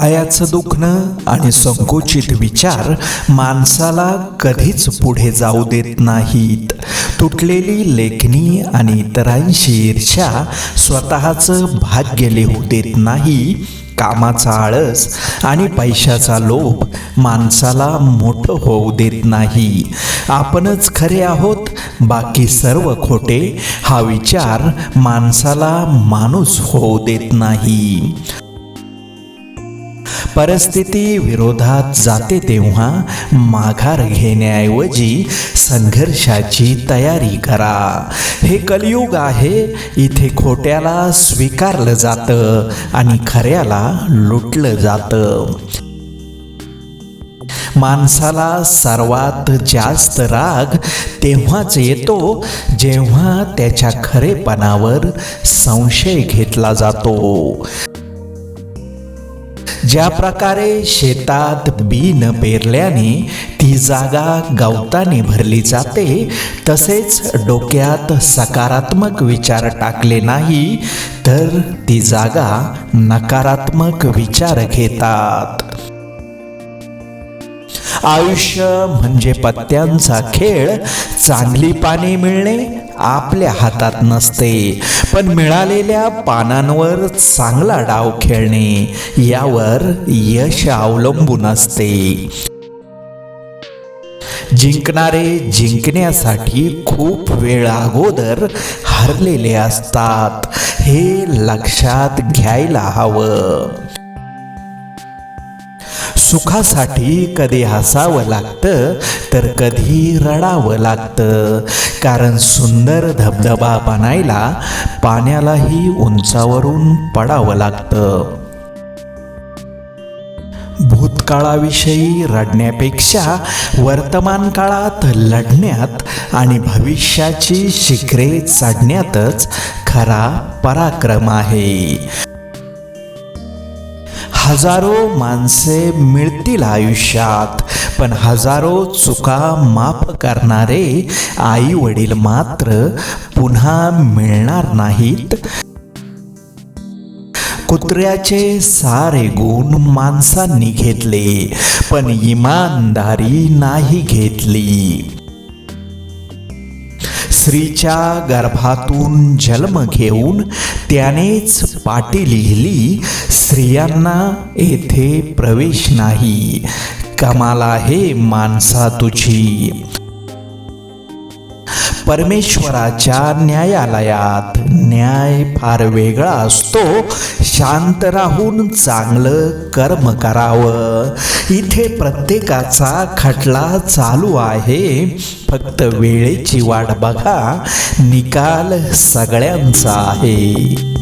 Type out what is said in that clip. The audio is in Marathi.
पायाचं दुखणं आणि संकुचित विचार माणसाला कधीच पुढे जाऊ देत नाहीत. तुटलेली लेखणी आणि इतरांशी ईर्ष्या स्वतःचं भाग्य लिहू देत नाही. कामाचा आळस आणि पैशाचा लोभ माणसाला मोठं होऊ देत नाही. आपणच खरे आहोत बाकी सर्व खोटे हा विचार माणसाला माणूस होऊ देत नाही. परिस्थिती विरोधात जाते तेव्हा माघार घेण्याऐवजी संघर्षाची तयारी करा. हे कलियुग आहे इथे खोट्याला स्वीकारलं जातं आणि खऱ्याला लुटलं जातं. माणसाला सर्वात जास्त राग तेव्हाच येतो जेव्हा त्याच्या खरेपणावर संशय घेतला जातो. ज्या प्रकारे शेतात बी न पेरल्याने ती जागा गवताने भरली जाते तसेच डोक्यात सकारात्मक विचार टाकले नाही तर ती जागा नकारात्मक विचार घेतात. आयुष्य म्हणजे पत्त्यांचा खेळ चांगली पाने मिळणे आपल्या हातात नसते. पण मिळालेल्या पानांवर चांगला डाव खेळणे यावर यश अवलंबून असते. जिंकणारे जिंकण्यासाठी खूप वेळ अगोदर हरलेले असतात. हे लक्षात घ्यायला हवं. सुखासाठी कधी हसावं लागतं तर कधी रडावं लागतं. कारण सुंदर धबधबा बनायला पाण्यालाही उंचावरून पडावं लागतं. भूतकाळाविषयी रडण्यापेक्षा वर्तमान काळात लढण्यात आणि भविष्याची शिखरे चढण्यातच खरा पराक्रम आहे. हजारो माणसे मिळतील आयुष्यात पण हजारो चुका माफ करणारे आई वडील मात्र पुन्हा मिळणार नाहीत. कुत्र्याचे सारे गुण माणसांनी घेतले पण इमानदारी नाही घेतली. स्त्रीच्या गर्भातून जन्म घेऊन त्यानेच पाटी लिहिली स्त्रियांना येथे प्रवेश नाही. कमाल आहे माणसा तुझी. परमेश्वराच्या न्यायालयात न्याय फार वेगळा असतो. शांत राहून चांगलं कर्म करावं. इथे प्रत्येकाचा खटला चालू आहे. फक्त वेळेची वाट बघा. निकाल सगळ्यांचा आहे.